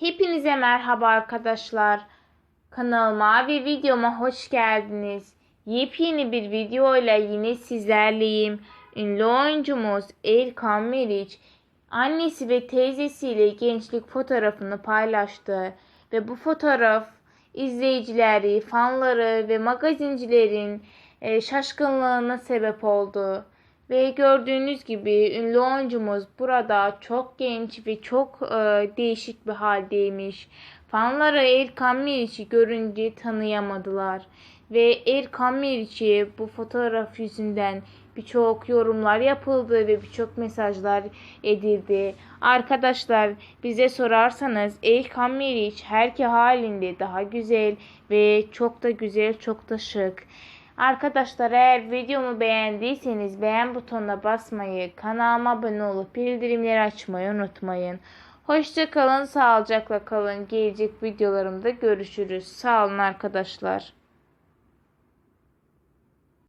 Hepinize merhaba arkadaşlar. Kanalıma ve videoma hoş geldiniz. Yepyeni bir videoyla yine sizlerleyim. Ünlü oyuncumuz Erkan Meriç annesi ve teyzesiyle gençlik fotoğrafını paylaştı ve bu fotoğraf izleyicileri, fanları ve magazincilerin e, şaşkınlığına sebep oldu. Ve gördüğünüz gibi ünlü oyuncumuz burada çok genç ve çok e, değişik bir haldeymiş. Fanları Erkan Meriç'i görünce tanıyamadılar. Ve Erkan Meriç'e bu fotoğraf yüzünden birçok yorumlar yapıldı ve birçok mesajlar edildi. Arkadaşlar bize sorarsanız Erkan Meriç her iki halinde daha güzel ve çok da güzel çok da şık. Arkadaşlar eğer videomu beğendiyseniz beğen butonuna basmayı, kanalıma abone olup bildirimleri açmayı unutmayın. Hoşça kalın, sağlıcakla kalın. Gelecek videolarımda görüşürüz. Sağ olun arkadaşlar.